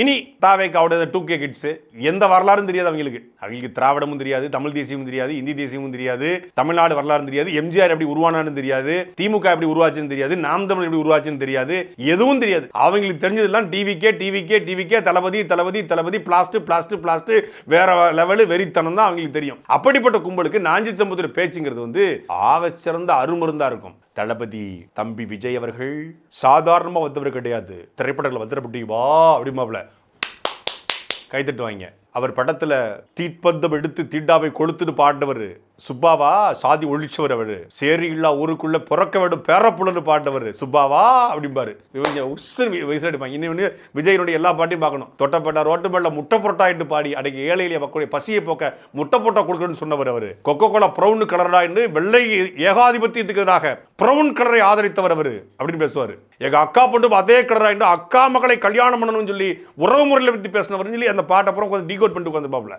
இனி தாவேக்காவோட two K kids எந்த வரலாறும் தெரியாது அவங்களுக்கு. அவங்களுக்கு திராவிடமும் தெரியாது தமிழ் தேசியமும் தெரியாது இந்தி தேசியமும் தெரியாது தமிழ்நாடு வரலாறும் தெரியாது எம்ஜிஆர் எப்படி உருவானாலும் தெரியாது திமுக எப்படி உருவாச்சுன்னு தெரியாது நாம் தமிழ் எப்படி உருவாச்சுன்னு தெரியாது எதுவும் தெரியாது. அவங்களுக்கு தெரிஞ்சதெல்லாம் டிவிக்கே டிவிக்கே டிவிக்கே தளபதி தளபதி தளபதி பிளாஸ்ட் பிளாஸ்ட் பிளாஸ்ட் வேற லெவலு வெறித்தனம் தான் அவங்களுக்கு தெரியும். அப்படிப்பட்ட கும்பலுக்கு நாஞ்சி சமுத்திர பேச்சுங்கிறது வந்து ஆகச்சிறந்த அருமருந்தா இருக்கும். தளபதி தம்பி விஜய் அவர்கள் சாதாரணமாக வந்தவர் கிடையாது. திரைப்படங்கள் வந்துட வா அப்படிமாப்ல கைத்தட்டுவாங்க அவர் படத்தில் தீட்பந்தம் எடுத்து தீண்டாவை கொளுத்துட்டு பாடினவர் சுப்பாவா? சாதி ஒழிச்சவர் அவர் சேரி இல்லா ஊருக்குள்ள பிறக்க வேண்டும் பேரப்புலன்னு பாட்டவர் சுப்பாவா? அப்படிம்பாரு. இவங்க உஸ்ஸு வயசு அடிப்பாங்க. இன்னும் விஜயனுடைய எல்லா பாட்டையும் பார்க்கணும். தொட்டப்பட்ட ரோட்டு மேல முட்டை புரோட்டாயிட்டு பாடி அன்னைக்கு ஏழை எளிய மக்களுடைய பசியை போக்க முட்டை புரோட்டா கொடுக்கணும்னு சொன்னவர் அவர். கொக்கோ கோலா ப்ரௌன் கலரா என்று வெள்ளை ஏகாதிபத்தியத்துக்கு எதிராக ப்ரௌன் கலரை ஆதரித்தவர் அவர் அப்படின்னு பேசுவார். எங்க அக்கா பொண்ணு அதே கலரா என்று அக்கா மகளை கல்யாணம் பண்ணணும்னு சொல்லி உறவு முறையில் பற்றி பேசினவர் சொல்லி அந்த பாட்டை அப்புறம் கொஞ்சம் டீகோட் பண்ணிட்டு உட்காந்து பாப்பில்